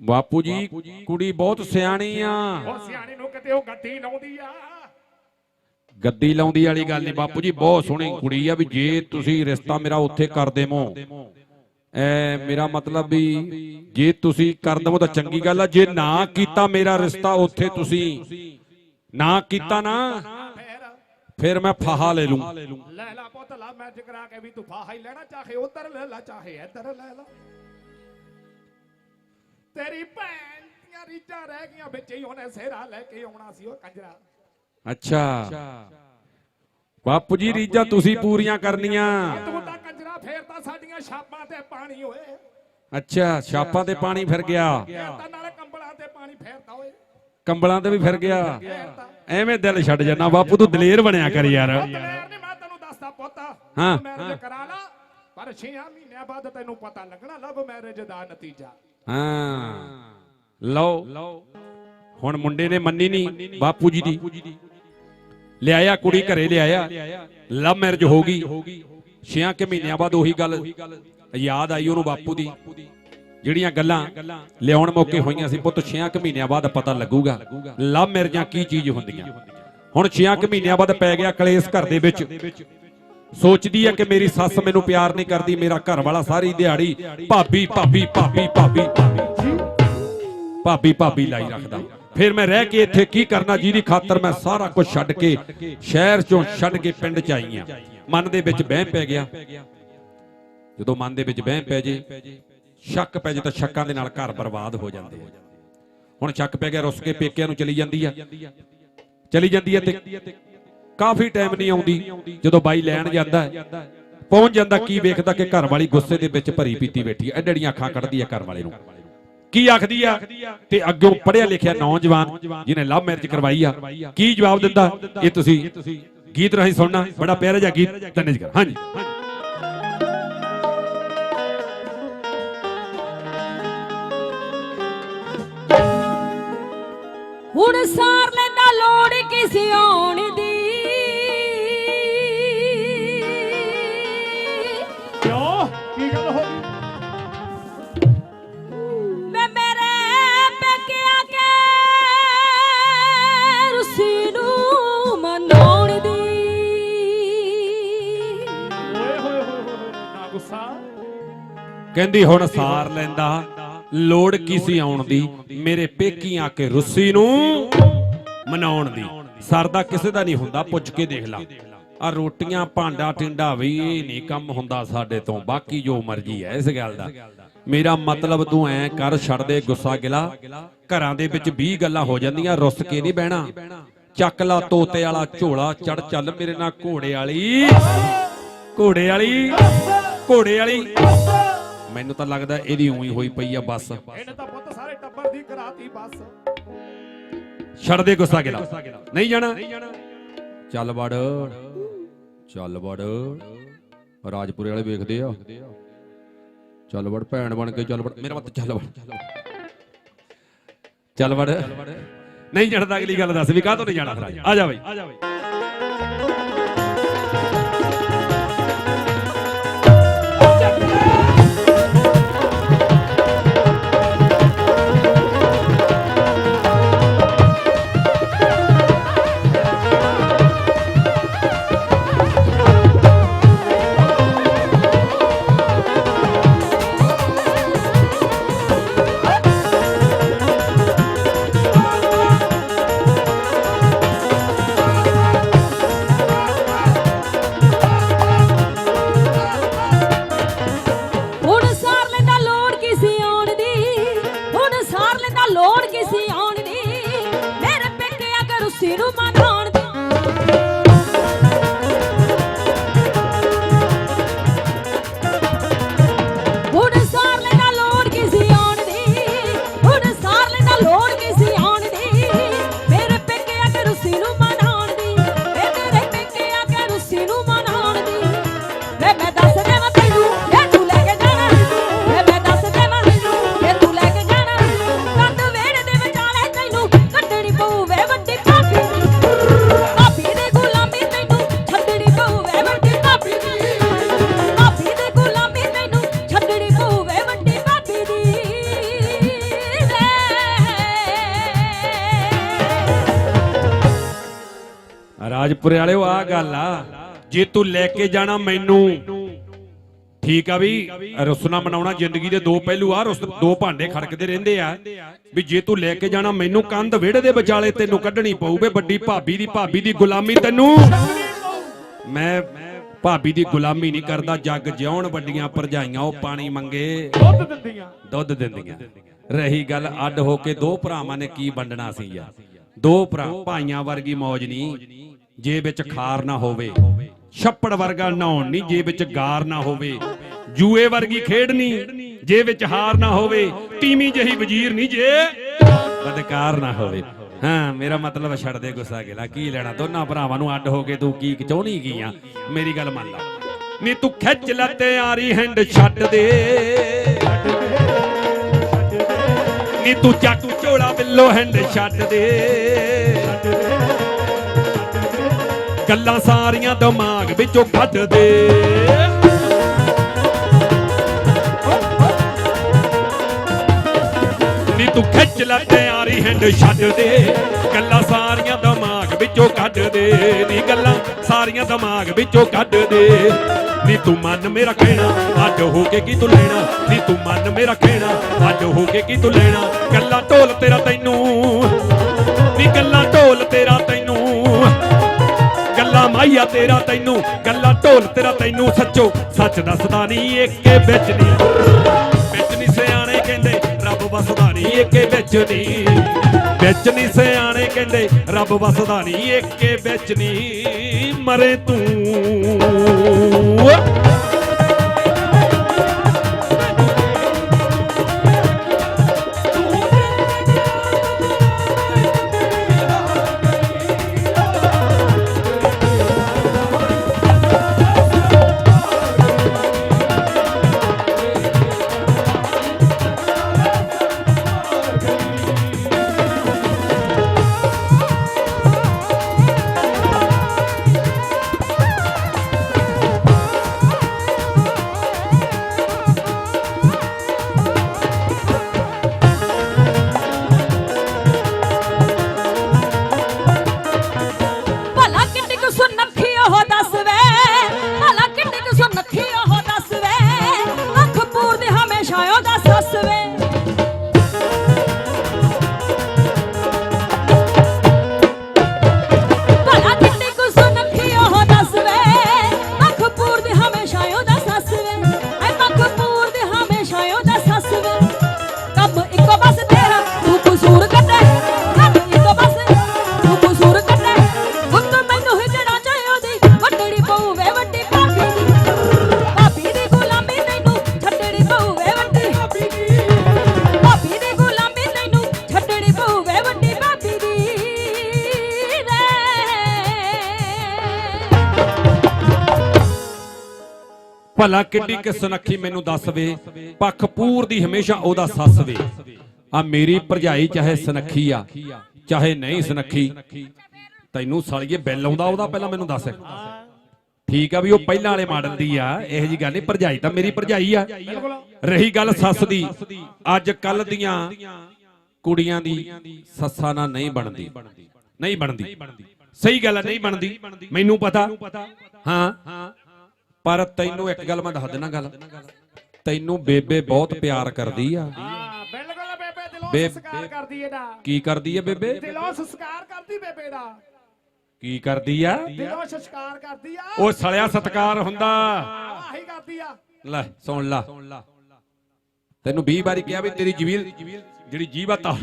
ਬਾਪੂ ਜੀ ਕੁੜੀ ਬਹੁਤ ਸਿਆਣੀ ਆ। ਉਹ ਸਿਆਣੇ ਨੂੰ ਕਿਤੇ ਉਹ ਗੱਡੀ ਲਾਉਂਦੀ ਆ। ਗੱਦੀ ਲਾਉਂਦੀ ਵਾਲੀ ਗੱਲ ਨਹੀਂ ਬਾਪੂ ਜੀ ਬਹੁਤ ਸੋਹਣੀ ਕੁੜੀ ਆ ਵੀ ਜੇ ਤੁਸੀਂ ਰਿਸ਼ਤਾ ਮੇਰਾ ਉੱਥੇ ਕਰ ਦੇਵੋ। ਐ ਮੇਰਾ ਮਤਲਬ ਵੀ ਜੇ ਤੁਸੀਂ ਕਰ ਦੇਵੋ ਤਾਂ ਚੰਗੀ ਗੱਲ ਆ। ਜੇ ਨਾ ਕੀਤਾ ਮੇਰਾ ਰਿਸ਼ਤਾ ਉੱਥੇ ਤੁਸੀਂ ਨਾ ਕੀਤਾ ਨਾ ਫੇਰ ਮੈਂ ਫਾਹਾ ਲੈ ਲੂੰ। ਲੈ ਲਾ ਪੁੱਤ ਲਾ ਮੈਚ ਕਰਾ ਕੇ ਵੀ ਤੂੰ ਫਾਹਾ ਹੀ ਲੈਣਾ ਚਾਹੇ ਉਧਰ ਲੈ ਲਾ ਚਾਹੇ ਇੱਧਰ ਲੈ ਲਾ। ਤੇਰੀ ਭੈਣ ਦੀਆਂ ਰੀਝਾਂ ਰਹਿ ਗਈਆਂ ਵਿੱਚ ਹੀ ਉਹਨੇ ਸਿਹਰਾ ਲੈ ਕੇ ਆਉਣਾ ਸੀ ਉਹ ਕੰਜਰਾ। ਅੱਛਾ। ਬਾਪੂ ਜੀ ਰੀਜਾਂ ਤੁਸੀਂ ਪੂਰੀਆਂ ਕਰਨੀਆਂ। ਤੂੰ ਤਾਂ ਕੰਜਰਾ ਫੇਰਦਾ ਸਾਡੀਆਂ ਛਾਪਾਂ ਤੇ ਪਾਣੀ ਹੋਏ ਅੱਛਾ ਛਾਪਾਂ ਤੇ ਪਾਣੀ ਫਿਰ ਗਿਆ। ਨਾਲੇ ਕੰਬਲਾਂ ਤੇ ਪਾਣੀ ਫੇਰਦਾ ਓਏ। ਕੰਬਲਾਂ ਤੇ ਵੀ ਫਿਰ ਗਿਆ। ਐਵੇਂ ਦਿਲ ਛੱਡ ਜਾਣਾ ਬਾਪੂ ਤੂੰ ਦਲੇਰ ਬਣਿਆ ਕਰ ਯਾਰ। ਦਲੇਰ ਨਹੀਂ ਮੈਂ ਤੈਨੂੰ ਦੱਸਦਾ ਪੁੱਤ। ਹਾਂ। ਮੈਰਿਜ ਕਰਾ ਲਾ। ਪਰ 6 ਮਹੀਨਿਆਂ ਬਾਅਦ ਤੈਨੂੰ ਪਤਾ ਲੱਗਣਾ ਲਵ ਮੈਰਿਜ ਦਾ ਨਤੀਜਾ। ਹਾਂ। ਲਓ, ਹੁਣ ਮੁੰਡੇ ਨੇ ਮੰਨੀ ਨਹੀਂ, ਬਾਪੂ ਜੀ ਦੀ। ਲਿਆਇਆ, ਕੁੜੀ ਘਰੇ ਲਿਆਇਆ ਲਵ ਮੈਰਿਜ ਹੋ ਗਈ। 6 ਕਿ ਮਹੀਨਿਆਂ ਬਾਅਦ ਉਹੀ ਗੱਲ ਯਾਦ ਆਈ ਉਹਨੂੰ ਬਾਪੂ ਦੀ। ਜਿਹੜੀਆਂ ਗੱਲਾਂ ਲਿਆਉਣ ਮੌਕੇ ਹੋਈਆਂ ਸੀ ਪੁੱਤ 6 ਕਿ ਮਹੀਨਿਆਂ ਬਾਅਦ ਪਤਾ ਲੱਗੂਗਾ ਲਵ ਮੈਰਿਜਾਂ ਕੀ ਚੀਜ਼ ਹੁੰਦੀਆਂ। ਹੁਣ 6 ਕਿ ਮਹੀਨਿਆਂ ਬਾਅਦ ਪੈ ਗਿਆ ਕਲੇਸ਼ ਘਰ ਦੇ ਵਿੱਚ। ਸੋਚਦੀ ਹੈ ਕਿ ਮੇਰੀ ਸੱਸ ਮੈਨੂੰ ਪਿਆਰ ਨਹੀਂ ਕਰਦੀ, ਮੇਰਾ ਘਰ ਵਾਲਾ ਸਾਰੀ ਦਿਹਾੜੀ ਭਾਬੀ ਭਾਬੀ ਭਾਬੀ ਭਾਬੀ। ਭਾਬੀ ਭਾਬੀ ਲਾਈ ਰੱਖਦਾ। ਫਿਰ ਮੈਂ ਰਹਿ ਕੇ ਇੱਥੇ ਕੀ ਕਰਨਾ, ਜਿਹਦੀ ਖਾਤਰ ਮੈਂ ਸਾਰਾ ਕੁਝ ਛੱਡ ਕੇ ਸ਼ਹਿਰ ਚੋਂ ਛੱਡ ਕੇ ਪਿੰਡ ਚ ਆਈ ਆ। ਮਨ ਦੇ ਵਿੱਚ ਵਹਿਮ ਪੈ ਗਿਆ। ਜਦੋਂ ਮਨ ਦੇ ਵਿੱਚ ਵਹਿਮ ਪੈ ਜੇ, ਸ਼ੱਕ ਪੈ ਜੇ ਤਾਂ ਸ਼ੱਕਾਂ ਦੇ ਨਾਲ ਘਰ ਬਰਬਾਦ ਹੋ ਜਾਂਦੇ ਆ। ਹੁਣ ਸ਼ੱਕ ਪੈ ਗਿਆ, ਰੁੱਸ ਕੇ ਪੇਕਿਆਂ ਨੂੰ ਚਲੀ ਜਾਂਦੀ ਆ। ਚਲੀ ਜਾਂਦੀ ਆ ਤੇ ਕਾਫੀ ਟਾਈਮ ਨਹੀਂ ਆਉਂਦੀ, ਜਦੋਂ ਬਾਈ ਲੈਣ ਜਾਂਦਾ ਪਹੁੰਚ ਜਾਂਦਾ, ਕੀ ਵੇਖਦਾ ਕਿ ਘਰ ਵਾਲੀ ਗੁੱਸੇ ਦੇ ਵਿੱਚ ਭਰੀ ਪੀਤੀ ਬੈਠੀ ਐ ਐਡੜੀਆਂ ਅੱਖਾਂ ਕੱਢਦੀ ਆ ਘਰ ਵਾਲੇ ਨੂੰ। ਕੀ ਆਖਦੀ ਆ? ਤੇ ਅੱਗੋਂ ਪੜਿਆ ਲਿਖਿਆ ਨੌਜਵਾਨ, ਜਿਹਨੇ ਲਵ ਮੈਰਿਜ ਕਰਵਾਈ ਆ, ਕੀ ਜਵਾਬ ਦਿੰਦਾ? ਇਹ ਤੁਸੀਂ ਗੀਤ ਰਾਹੀਂ ਸੁਣਨਾ, ਬੜਾ ਪਿਆਰਾ ਜਿਹਾ ਗੀਤ ਤਨਜ ਕਰ। ਹਾਂਜੀ। ਹੁਣ ਸਾਰ ਲੈਂਦਾ ਲੋੜ ਕਿਸੇ ਕਹਿੰਦੀ, ਹੁਣ ਸਾਰ ਲੈਂਦਾ। ਲੋੜ ਕੀ ਸੀ ਆਉਣ ਦੀ? ਮੇਰੇ ਪੇਕੀ ਆ ਕੇ ਰੁੱਸੀ ਨੂੰ ਮਨਾਉਣ ਦੀ। ਸਰਦਾ ਕਿਸੇ ਦਾ ਨਹੀਂ ਹੁੰਦਾ, ਪੁੱਛ ਕੇ ਦੇਖ ਲਾ। ਆ ਰੋਟੀਆਂ, ਭਾਂਡਾ, ਟਿੰਡਾ ਵੀ ਇਹ ਨਹੀਂ ਕੰਮ ਹੁੰਦਾ ਸਾਡੇ ਤੋਂ। ਬਾਕੀ ਜੋ ਮਰਜ਼ੀ ਹੈ ਇਸ ਗੱਲ ਦਾ। ਮੇਰਾ ਮਤਲਬ ਤੂੰ ਐ ਕਰ, ਛੱਡ ਦੇ ਗੁੱਸਾ ਗਿਲਾ। ਘਰਾਂ ਦੇ ਵਿੱਚ 20 ਗੱਲਾਂ ਹੋ ਜਾਂਦੀਆਂ, ਰੁੱਸ ਕੇ ਨਹੀਂ ਬਹਿਣਾ। ਚੱਕ ਲਾ ਤੋਤੇ ਵਾਲਾ ਝੋਲਾ ਚੜ ਚੱਲ ਮੇਰੇ ਨਾਲ ਘੋੜੇ ਵਾਲੀ। ਘੋੜੇ ਵਾਲੀ ਘੋੜੇ ਵਾਲੀ। ਮੈਨੂੰ ਤਾਂ ਲੱਗਦਾ ਇਹਦੀ ਉਹੀ ਹੋਈ ਪਈ ਆ ਬਸ। ਇਹਨੇ ਤਾਂ ਪੁੱਤ ਸਾਰੇ ਟੱਬਰ ਦੀ ਕਰਾਤੀ ਬਸ। ਛੱਡ ਦੇ ਗੁੱਸਾ ਗਿਲਾ। ਨਹੀਂ ਜਾਣਾ। ਚੱਲ ਵੜ। ਚੱਲ ਵੜ। ਰਾਜਪੁਰੇ ਵਾਲੇ ਵੇਖਦੇ ਆ। ਚੱਲ ਵੜ ਭੈਣ ਬਣ ਕੇ ਚੱਲ ਵੜ। ਮੇਰਾ ਮਤ ਚੱਲ ਵੜ। ਚੱਲ ਵੜ। ਨਹੀਂ ਜਾਣਦਾ ਅਗਲੀ ਗੱਲ ਦੱਸ ਵੀ ਕਾਹ ਤੋਂ ਨਹੀਂ ਜਾਣਾ ਫਿਰ ਆ ਜਾ ਬਈ। ਰਾਜਪੁਰੇ ਵਾਲਿਓ ਆ ਗੱਲ ਆ। ਜੇ ਤੂੰ ਲੈ ਕੇ ਜਾਣਾ ਮੈਨੂੰ ਠੀਕ ਆ ਵੀ ਰੁਸਨਾ ਮਨਾਉਣਾ ਜ਼ਿੰਦਗੀ ਦੇ ਦੋ ਪਹਿਲੂ ਆ ਰੁਸ ਦੋ ਭਾਂਡੇ ਖੜਕਦੇ ਰਹਿੰਦੇ ਆ। ਵੀ ਜੇ ਤੂੰ ਲੈ ਕੇ ਜਾਣਾ ਮੈਨੂੰ ਕੰਧ ਵਿਹੜੇ ਦੇ ਵਿਚਾਲੇ ਤੈਨੂੰ ਕੱਢਣੀ ਪਊ ਵੇ ਵੱਡੀ ਭਾਬੀ ਦੀ ਭਾਬੀ ਦੀ ਗੁਲਾਮੀ ਤੈਨੂੰ। ਮੈਂ ਭਾਬੀ ਦੀ ਗੁਲਾਮੀ ਨਹੀਂ ਕਰਦਾ ਜੱਗ ਜਿਉਣ ਵੱਡੀਆਂ ਭਰਜਾਈਆਂ ਉਹ ਪਾਣੀ ਮੰਗੇ। ਦੁੱਧ ਦਿੰਦੀਆਂ। ਦੁੱਧ ਦਿੰਦੀਆਂ। ਰਹੀ ਗੱਲ ਅੱਡ ਹੋ ਕੇ ਦੋ ਭਰਾਵਾਂ ਨੇ ਕੀ ਵੰਡਣਾ ਸੀ ਯਾਰ। ਦੋ ਭਰਾ ਭਾਈਆਂ ਵਰਗੀ ਮੌਜ ਨਹੀਂ। ਜੇ ਵਿੱਚ ਖਾਰ ਨਾ ਹੋਵੇ ਛੱਪੜ ਵਰਗਾ ਨਹਾਉਣ ਨਹੀਂ ਜੇ ਵਿੱਚ ਗਾਰ ਨਾ ਹੋਵੇ। ਜੂਏ ਵਰਗੀ ਖੇਡ ਨਹੀਂ ਜੇ ਵਿੱਚ ਹਾਰ ਨਾ ਹੋਵੇ ਟੀਮੀ ਜਹੀ ਵਜ਼ੀਰ ਨਹੀਂ ਜੇ। ਬਦਕਾਰ ਨਾ ਹੋਵੇ। ਹਾਂ ਮੇਰਾ ਮਤਲਬ ਹੈ ਛੱਡ ਦੇ ਗੁੱਸਾ ਗਿਲਾ ਕੀ ਲੈਣਾ? ਦੋਨਾਂ ਭਰਾਵਾਂ ਨੂੰ ਅੱਡ ਹੋ ਕੇ ਤੂੰ ਕੀ ਚਾਹੁੰਦੀ ਕੀ ਆ ਮੇਰੀ ਗੱਲ ਮੰਨ ਲਾ। ਨੀ ਤੂੰ ਖਿੱਚ ਲੈ ਤੇ ਆਰੀ ਹੈਂਡ ਛੱਡ ਦੇ। ਨੀ ਤੂੰ ਚੱਕ ਝੋਲਾ ਬਿੱਲੋ ਹੈਂਡ ਛੱਡ ਦੇ। ਗੱਲਾਂ ਸਾਰੀਆਂ ਦਿਮਾਗ ਵਿੱਚੋਂ ਕੱਢ ਦੇ। ਨੀ ਤੂੰ ਖਿੱਚ ਲੈ ਤਿਆਰੀ ਹੈਂਡ ਛੱਡ ਦੇ। ਗੱਲਾਂ ਸਾਰੀਆਂ ਦਿਮਾਗ ਵਿੱਚੋਂ ਕੱਢ ਦੇ। ਨੀ ਗੱਲਾਂ ਸਾਰੀਆਂ ਦਿਮਾਗ ਵਿੱਚੋਂ ਕੱਢ ਦੇ। ਨੀ ਤੂੰ ਮੰਨ ਮੇਰਾ ਕਹਿਣਾ ਅੱਜ ਹੋ ਕੇ ਕੀ ਤੂੰ ਲੈਣਾ? ਨੀ ਤੂੰ ਮਨ ਮੇਰਾ ਕਹਿਣਾ ਅੱਜ ਹੋ ਕੇ ਕੀ ਤੂੰ ਲੈਣਾ? ਗੱਲਾਂ ਢੋਲ ਤੇਰਾ ਤੈਨੂੰ ਗੱਲਾਂ ਤੇਰਾ ਤੈਨੂੰ, ਗੱਲਾਂ ਢੋਲ ਤੇਰਾ ਤੈਨੂੰ ਸੱਚੋ। ਸੱਚ ਦੱਸਦਾ ਨਹੀਂ ਏਕੇ ਵਿੱਚ ਨਹੀਂ ਵਿੱਚ ਨਹੀਂ ਸਿਆਣੇ ਕਹਿੰਦੇ, ਰੱਬ ਵਸਦਾ ਨਹੀਂ ਏਕੇ ਵਿੱਚ ਨਹੀਂ ਵਿੱਚ ਨਹੀਂ ਸਿਆਣੇ ਕਹਿੰਦੇ, ਰੱਬ ਵਸਦਾ ਨਹੀਂ ਏਕੇ ਵਿੱਚ ਨਹੀਂ ਮਰੇ ਤੂੰ। ਭਲਾ ਕਿੱਡੀ ਕਿ ਸੁਨੱਖੀ ਮੈਨੂੰ ਦੱਸ ਵੇ ਪੱਖ ਦੀ ਹਮੇਸ਼ਾ ਉਹਦਾ ਸੱਸ ਵੇ ਆ ਮੇਰੀ ਭਰਜਾਈ ਚਾਹੇ ਸੁਨੱਖੀ ਆ, ਚਾਹੇ ਨਹੀਂ ਸੁਨੱਖੀ, ਤੈਨੂੰ ਸਾਲੀਏ ਬਿੱਲ ਆਉਂਦਾ, ਉਹਦਾ ਪਹਿਲਾਂ ਮੈਨੂੰ ਦੱਸ। ਠੀਕ ਆ ਵੀ ਉਹ ਪਹਿਲਾਂ ਵਾਲੇ ਮਾਡਲ ਦੀ ਆ, ਇਹੋ ਜੀ ਗੱਲ ਨਹੀਂ, ਭਰਜਾਈ ਤਾਂ ਮੇਰੀ ਭਰਜਾਈ ਆ। ਰਹੀ ਗੱਲ ਸੱਸ ਦੀ, ਅੱਜ ਕੱਲ ਦੀਆਂ ਕੁੜੀਆਂ ਦੀ ਸੱਸਾਂ ਨਾਲ ਨਹੀਂ ਬਣਦੀ। ਨਹੀਂ ਬਣਦੀ। ਸਹੀ ਗੱਲ ਹੈ ਨਹੀਂ ਬਣਦੀ। ਮੈਨੂੰ ਪਤਾ। ਹਾਂ। ਪਰ ਤੈਨੂੰ ਇੱਕ ਗੱਲ ਮੈਂ ਦੱਸ ਦੇਣਾ ਗੱਲ। ਤੈਨੂੰ ਬੇਬੇ ਬਹੁਤ ਪਿਆਰ ਕਰਦੀ ਆ। ਹਾਂ ਬਿਲਕੁਲ ਬੇਬੇ ਦਿਲੋਂ ਬੇ- ਸੰਸਕਾਰ ਕਰਦੀ ਇਹਦਾ ਕੀ ਕਰਦੀ ਆ ਬੇਬੇ? ਦਿਲੋਂ ਸੰਸਕਾਰ ਕਰਦੀ ਬੇਬੇ ਦਾ। ਕੀ ਕਰਦੀ ਆ? ਦਿਲੋਂ ਸੰਸਕਾਰ ਕਰਦੀ ਆ। ਉਹ ਸਲਿਆ ਸਤਕਾਰ ਹੁੰਦਾ। ਆਹੀ ਕਰਦੀ ਆ। ਲੈ ਸੁਣ ਲਾ। ਤੈਨੂੰ 20 ਵਾਰੀ ਕਿਹਾ ਵੀ ਤੇਰੀ ਜਵੀਲ ਜਿਹੜੀ ਜੀਭ ਆ ਤਾ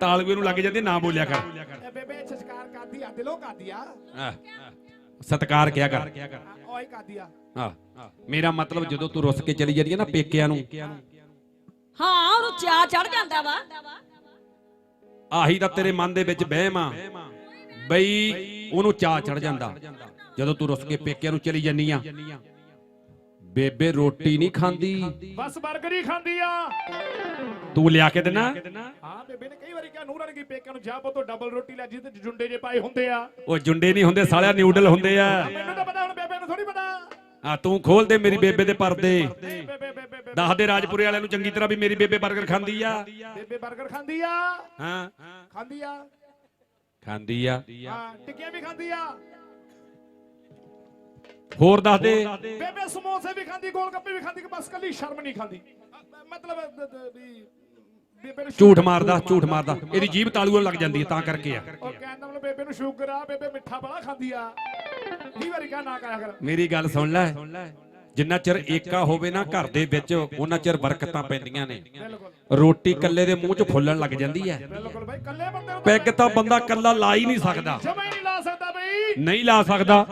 ਤਾਲਵੇ ਨੂੰ ਲੱਗ ਜਾਂਦੀ ਨਾ ਬੋਲਿਆ ਕਰ। ਬੇਬੇ ਸੰਸਕਾਰ ਕਰਦੀ ਆ ਦਿਲੋਂ ਕਰਦੀ ਆ। ਸਤਕਾਰ ਕਿਆ ਕਰ। ਮੇਰਾ ਮਤਲਬ ਜਦੋਂ ਤੂੰ ਰੁੱਸ ਕੇ ਚਲੀ ਜਾਂਦੀ ਆ ਨਾ ਪੇਕਿਆਂ ਨੂੰ। ਹਾਂ ਉਹਨੂੰ ਚਾ ਚੜ ਜਾਂਦਾ ਵਾ। ਆਹੀ ਤਾਂ ਤੇਰੇ ਮਨ ਦੇ ਵਿੱਚ ਵਹਿਮ ਆ। ਬਈ ਉਹਨੂੰ ਚਾਹ ਚੜ ਜਾਂਦਾ। ਜਦੋਂ ਤੂੰ ਰੁੱਸ ਕੇ ਪੇਕਿਆਂ ਨੂੰ ਚਲੀ ਜਾਨੀ ਆ। ਬੇਬੇ ਰੋਟੀ ਨਹੀਂ ਖਾਂਦੀ। ਬਸ ਬਰਗਰ ਹੀ ਖਾਂਦੀ ਆ। ਤੂੰ ਲਿਆ ਕੇ ਦੇਣਾ? ਹਾਂ ਬੇਬੇ ਨੇ ਕਈ ਵਾਰੀ ਕਿਹਾ ਨੂਰਾਂ ਨੇ ਪੇਕਿਆਂ ਨੂੰ ਜਾ ਪੁੱਤੋ ਡਬਲ ਰੋਟੀ ਲੈ ਜਿਹਦੇ ਚ ਜੁੰਡੇ ਜੇ ਪਾਏ ਹੁੰਦੇ ਆ। ਉਹ ਜੁੰਡੇ ਨਹੀਂ ਹੁੰਦੇ ਸਾਲਿਆ ਨਿਊਡਲ ਹੁੰਦੇ ਆ। ਮੈਨੂੰ ਤਾਂ ਪਤਾ ਹੁਣ ਬੇਬੇ ਨੂੰ ਥੋੜੀ ਪਤਾ। ਆ ਤੂੰ ਖੋਲ ਦੇ ਮੇਰੀ ਬੇਬੇ ਦੇ ਪਰਦੇ। ਦੱਸ ਦੇ ਰਾਜਪੁਰੇ ਵਾਲਿਆਂ ਨੂੰ ਚੰਗੀ ਤਰ੍ਹਾਂ ਵੀ ਮੇਰੀ ਬੇਬੇ 버ਗਰ ਖਾਂਦੀ ਆ। ਬੇਬੇ 버ਗਰ ਖਾਂਦੀ ਆ। ਹਾਂ। ਖਾਂਦੀ ਆ। ਖਾਂਦੀ ਆ। ਹਾਂ ਟਿੱਕੀਆਂ ਵੀ ਖਾਂਦੀ ਆ। ਹੋਰ ਦੱਸ ਦੇ। ਬੇਬੇ ਸਮੋਸੇ ਵੀ ਖਾਂਦੀ ਗੋਲ ਗੱਪੇ ਵੀ ਖਾਂਦੀ ਕਿ ਬਸ ਕੱਲੀ ਸ਼ਰਮ ਨਹੀਂ ਖਾਂਦੀ। ਮਤਲਬ ਵੀ ਬੇਬੇ ਨੂੰ ਝੂਠ ਮਾਰਦਾ ਝੂਠ ਮਾਰਦਾ। ਇਹਦੀ ਜੀਭ ਤਾਲੂਆਂ ਲੱਗ ਜਾਂਦੀ ਹੈ ਤਾਂ ਕਰਕੇ ਆ। ਉਹ ਕਹਿੰਦਾ ਮਤਲਬ ਬੇਬੇ ਨੂੰ ਸ਼ੂਗਰ ਆ ਬੇਬੇ ਮਿੱਠਾ ਬੜਾ ਖਾਂਦੀ ਆ। ਕਈ ਵਾਰੀ ਕਹ ਨਾ ਕਰਿਆ ਕਰ। ਮੇਰੀ ਗੱਲ ਸੁਣ ਲੈ। ਜਿੰਨਾ ਚਿਰ ਏਕਾ ਹੋਵੇ ਨਾ ਘਰ ਦੇ ਵਿੱਚ ਉਹਨਾਂ ਚਿਰ ਬਰਕਤਾਂ ਪੈਂਦੀਆਂ ਨੇ। ਰੋਟੀ ਕੱਲੇ ਦੇ ਮੂੰਹ 'ਚ ਫੁੱਲਣ ਲੱਗ ਜਾਂਦੀ ਹੈ ਬਿਲਕੁਲ ਭਾਈ ਕੱਲੇ ਬੰਦੇ ਨੂੰ ਪੈਗ ਤਾਂ ਬੰਦਾ ਕੱਲਾ ਲਾ ਹੀ ਨਹੀਂ ਸਕਦਾ। ਜਮਾ ਹੀ ਨਹੀਂ ਲਾ ਸਕਦਾ ਬਈ। ਨਹੀਂ ਲਾ ਸਕਦਾ।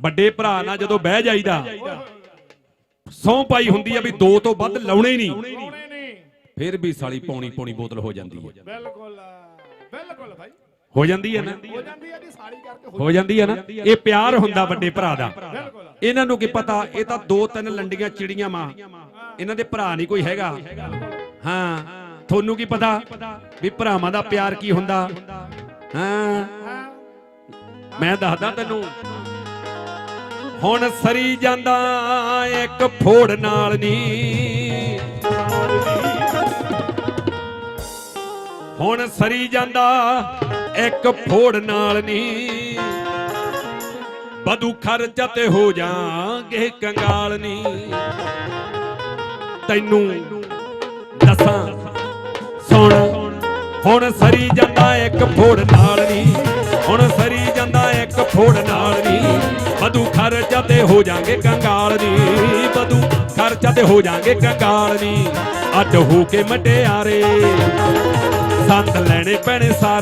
ਵੱਡੇ ਭਰਾ ਨਾਲ ਜਦੋਂ ਬਹਿ ਜਾਈਦਾ ਸੌਂ ਪਾਈ ਹੁੰਦੀ ਆ ਵੀ ਦੋ ਤੋਂ ਵੱਧ ਲਾਉਣੇ ਨਹੀਂ। ਫਿਰ ਵੀ ਸਾਲੀ ਪੌਣੀ ਪੌਣੀ ਬੋਤਲ ਹੋ ਜਾਂਦੀ ਹੈ। ਬਿਲਕੁਲ ਬਿਲਕੁਲ ਭਾਈ ਹੋ ਜਾਂਦੀ ਹੈ ਨਾ? ਹੋ ਜਾਂਦੀ ਹੈ ਜੀ ਸਾੜੀ ਕਰਕੇ ਹੋ ਜਾਂਦੀ ਹੈ ਨਾ? ਇਹ ਪਿਆਰ ਹੁੰਦਾ ਵੱਡੇ ਭਰਾ ਦਾ। ਇਹਨਾਂ ਨੂੰ ਕੀ ਪਤਾ ਇਹ ਤਾਂ ਦੋ ਤਿੰਨ ਲੰਡੀਆਂ ਚਿੜੀਆਂ ਮਾਂ ਇਹਨਾਂ ਦੇ ਭਰਾ ਨਹੀਂ ਕੋਈ ਹੈਗਾ। ਹਾਂ ਤੁਹਾਨੂੰ ਕੀ ਪਤਾ ਵੀ ਭਰਾਵਾਂ ਦਾ ਪਿਆਰ ਕੀ ਹੁੰਦਾ? ਹਾਂ। ਮੈਂ ਦੱਸਦਾ ਤੈਨੂੰ ਹੁਣ ਸਰੀ ਜਾਂਦਾ ਇੱਕ ਫੋੜ ਨਾਲ ਨਹੀਂ ਹੁਣ ਸਰੀ ਜਾਂਦਾ ਇੱਕ ਫੋੜ ਨਾਲ ਨਹੀਂ ਬਦੂ ਖਰਚਾ ਤੇ ਹੋ ਜਾਾਂਗੇ ਕੰਗਾਲ ਨਹੀਂ ਤੈਨੂੰ ਦੱਸਾਂ, ਸੁਣ। ਹੁਣ ਸਰੀ ਜਾਂਦਾ ਇੱਕ ਫੋੜ ਨਾਲ ਨਹੀਂ ਹੁਣ ਸਰੀ ਜਾਂਦਾ ਇੱਕ ਫੋੜ ਨਾਲ ਨਹੀਂ ਬਦੂ ਖਰਚਾ ਤੇ ਹੋ ਜਾਾਂਗੇ ਕੰਗਾਲ ਨਹੀਂ ਬਦੂ ਖਰਚਾ ਤੇ ਹੋ ਜਾਾਂਗੇ ਕੰਗਾਲ ਨਹੀਂ ਅੱਡ ਹੋ ਕੇ ਮਟਿਆਰੇ ਸੰਤ ਲੈਣੇ ਪੈਣੇ ਸਾਰੇ।